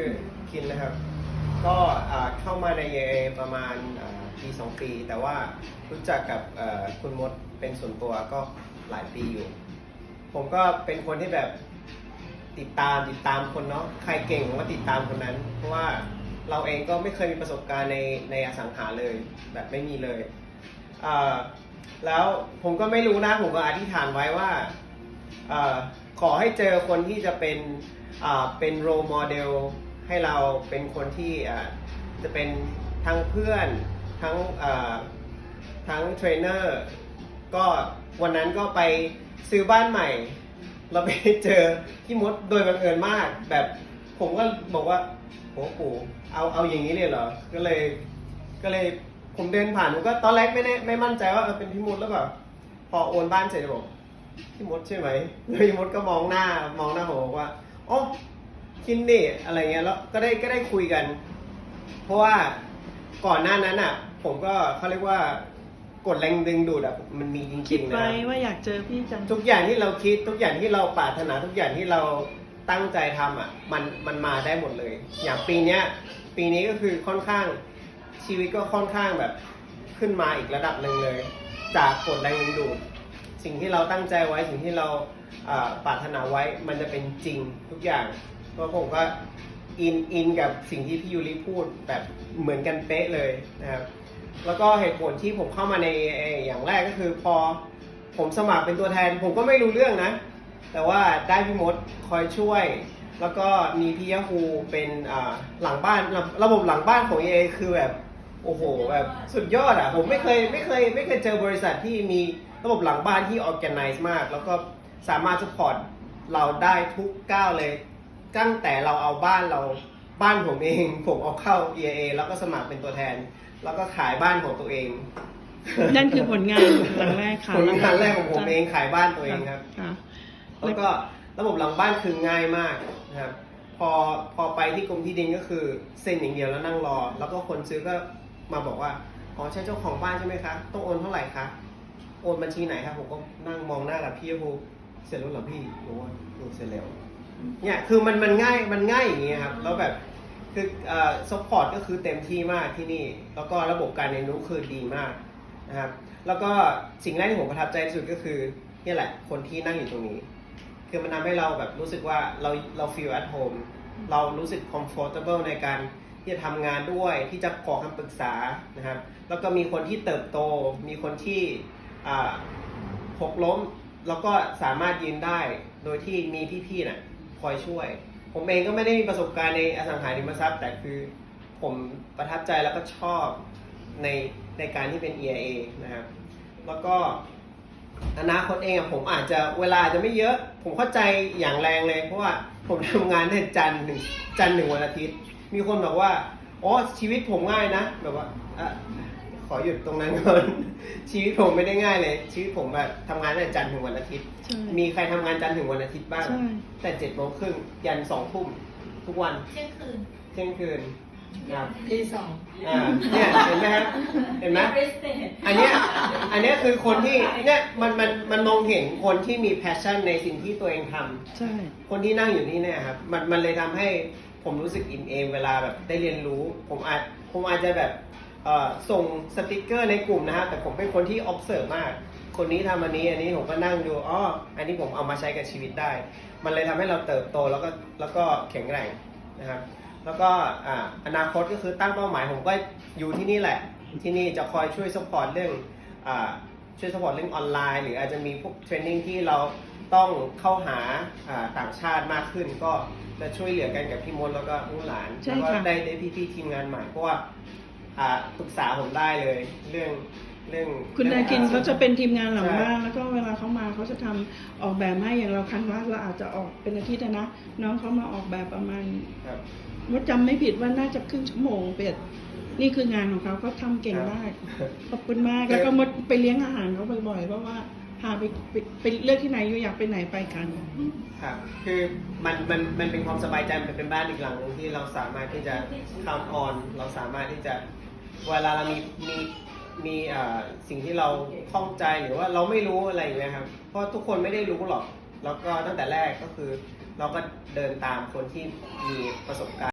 อคินนะครับ ก็อ่าเข้ามาใน AA ประมาณอ่าปีสองปี แต่ว่ารู้จักกับเอ่อคุณมดเป็นส่วนตัวก็หลายปีอยู่ ผมก็เป็นคนที่แบบติดตามติดตามคนเนาะใครเก่งผมก็ติดตามคนนั้น เพราะว่าเราเองก็ไม่เคยมีประสบการณ์ในในอสังหาเลยแบบไม่มีเลยอ่าแล้วผมก็ไม่รู้นะผมก็อธิษฐานไว้ว่าอา ขอให้เจอคนที่จะเป็นอ่าเป็นโรโมเดลให้เราเป็นคนที่อ่าจะเป็นทั้งเพื่อนทั้งอ่าทั้งเทรนเนอร์ก็วันนั้นก็ไปซื้อบ้านใหม่ เราไปเจอพี่มดโดยบังเอิญมากแบบผมก็บอกว่าโหปู่เอาเอาอย่างนี้เลยเหรอ ก็เลยก็เลยผมเดินผ่านผมก็ตอนแรกไม่ได้ไม่มั่นใจว่าเออเป็นพี่มดหรือเปล่าพอโอนบ้านเสร็จบอก พี่มดใช่ไหมแล้วพี่มดก็มองหน้ามองหน้าผมบอกว่าอ๋อคินนี่อะไรเงี้ยแล้วก็ได้ก็ได้คุยกัน เพราะว่าก่อนหน้านั้นอะ ผมก็เขาเรียกว่ากดแรงดึงดูดอะมันมีจคิริดงๆนะไว้ครับว่าอยากเจอพี่จังทุกอย่างที่เราคิดทุกอย่างที่เราปรารถนาทุกอย่างที่เราตั้งใจทำอะ มันมันมาได้หมดเลย อย่างปีเนี้ย ปีนี้ก็คือค่อนข้างชีวิตก็ค่อนข้างแบบขึ้นมาอีกระดับหนึ่งเลย จากกดแรงดึงดูด สิ่งที่เราตั้งใจไว้สิ่งที่เราปรารถนาไว้มันจะเป็นจริงทุกอย่างก็ผมก็อินอินกับสิ่งที่พี่ยูริพูดแบบเหมือนกันเป๊ะเลยนะครับแล้วก็เหตุผลที่ผมเข้ามาใน AA อย่างแรกก็คือพอผมสมัครเป็นตัวแทน ผมก็ไม่รู้เรื่องนะ แต่ว่าได้พี่มดคอยช่วย แล้วก็มีพี่ยะฮูเป็นหลังบ้านระระบบหลังบ้านของ AA คือแบบโอ้โหแบบสุดยอดอะผมไม่เคยไม่เคยไม่เคยเจอบริษัทที่มี ระบบหลังบ้านที่ organize มาก แล้วก็สามารถ support เราได้ทุกก้าวเลย ตั้งแต่เราเอาบ้านเราบ้านผมเอง ผมเอาเข้า EA แล้วก็สมัครเป็นตัวแทน แล้วก็ขายบ้านของตัวเอง นั่นคือผลงานหลังแรกค่ะผลงานแรกของผมเองขายบ้านตัวเองครับค่ะแล้วก็ระบบหลังบ้านคือง่ายมากนะครับพอพอไปที่กรมที่ดินก็คือเซ็นอย่างเดียวแล้วนั่งรอ แล้วก็คนซื้อก็มาบอกว่าอ๋อใช่เจ้าของบ้านใช่ไหมคะต้องโอนเท่าไหร่คะ โอนบัญชีไหนครับผมก็นั่งมองหน้ากับพี่ภูเสร็จแล้วเหรอพี่โอ้ยโอนเสร็จแล้วเนี่ยคือมันมันง่ายมันง่ายอย่างเงี้ยครับแล้วแบบคือเอ่อซัพพอร์ตก็คือเต็มที่มากที่นี่ แล้วก็ระบบการเรียนรู้คือดีมากนะครับแล้วก็สิ่งแรกที่ผมประทับใจที่สุดก็คือเนี่ยแหละคนที่นั่งอยู่ตรงนี้ คือมันทำให้เราแบบรู้สึกว่าเราเรา feel at home เรารู้สึก comfortable ในการที่จะทำงานด้วยที่จะขอคำปรึกษานะครับ แล้วก็มีคนที่เติบโต มีคนที่อ่า หกล้มแล้วก็สามารถยืนได้ โดยที่มีพี่ๆน่ะคอยช่วย ผมเองก็ไม่ได้มีประสบการณ์ในอสังหาริมทรัพย์ แต่คือผมประทับใจแล้วก็ชอบในในการที่เป็น EIA นะครับ แล้วก็อนาคตเองผมอาจจะเวลาอาจจะไม่เยอะ ผมเข้าใจอย่างแรงเลย เพราะว่าผมทำงานในจันทร์หนึ่งจันทร์หนึ่งวันอาทิตย์ มีคนบอกว่าอ๋อชีวิตผมง่ายนะแบบว่า ขอหยุดตรงนั้นก่อน ชีวิตผมไม่ได้ง่ายเลย ชีวิตผมแบบทำงานในจันทร์ถึงวันอาทิตย์ ใช่ มีใครทำงานจันทร์ถึงวันอาทิตย์บ้าง ใช่ แต่เจ็ดโมงครึ่งยันสองทุ่มทุกวันเที่ยงคืนเที่ยงคืนครับตีสองอ่าเนี่ยเห็นไหมครับเห็นไหม เรสเตทอันเนี้ยอันเนี้ยคือคนที่เนี่ยมันมันมันมองเห็นคนที่มี passion ในสิ่งที่ตัวเองทำใช่ คนที่นั่งอยู่นี่เนี่ยครับมันมันเลยทำให้ผมรู้สึกอินเอมเวลาแบบได้เรียนรู้ ผมอาจผมอาจจะแบบเอ่อ ส่งสติกเกอร์ในกลุ่มนะฮะแต่ผมเป็นคนที่ observe มาก คนนี้ทำอันนี้อันนี้ผมก็นั่งดูอ๋ออันนี้ผมเอามาใช้กับชีวิตได้ มันเลยทำให้เราเติบโตแล้วก็แล้วก็แข็งแรงนะครับแล้วก็อ่าอนาคตก็คือตั้งเป้าหมายผมก็อยู่ที่นี่แหละ ที่นี่จะคอยช่วยสปอร์ตเรื่องอ่าช่วยสปอร์ตเรื่องออนไลน์ หรืออาจจะมีพวกเทรนนิ่งที่เราต้องเข้าหาอ่าต่างชาติมากขึ้น ก็จะช่วยเหลือกันกับพี่มดแล้วก็ลูกหลานใช่แล้วก็ค่ะได้ได้พี่ๆทีมงานใหม่เพราะว่า อ่าปรึกษาผมได้เลย เรื่องเรื่องคุณนาคินรื่องเขาจะเป็นทีมงานหลังใช่บ้านแล้วก็เวลาเขามาเขาจะทำออกแบบให้อย่างเราครั้งแรกเราอาจจะออกเป็นอาทิตย์อะนะ น้องเขามาออกแบบประมาณครับ ว่าจำไม่ผิดว่าน่าจะครึ่งชั่วโมงเป็ดนี่คืองานของเขาเขาทำเก่งมากขอบคุณมาก แล้วก็มดไปเลี้ยงอาหารเขาบ่อยๆเพราะว่าพาไปไปไปเลือกที่ไหนอยู่อยากไปไหนไปกัน ครับคือมันมันมันเป็นความสบายใจมันเป็นบ้านอีกหลังหนึงที่เราสามารถที่จะคำออน เราสามารถที่จะ เวลาเรามีมีมีอ่อสิ่งที่เราคล้องใจหรือว่าเราไม่รู้อะไรอย่างเงี้ยครับ เพราะทุกคนไม่ได้รู้หรอก แล้วก็ตั้งแต่แรกก็คือ เราก็เดินตามคนที่มีประสบการณ์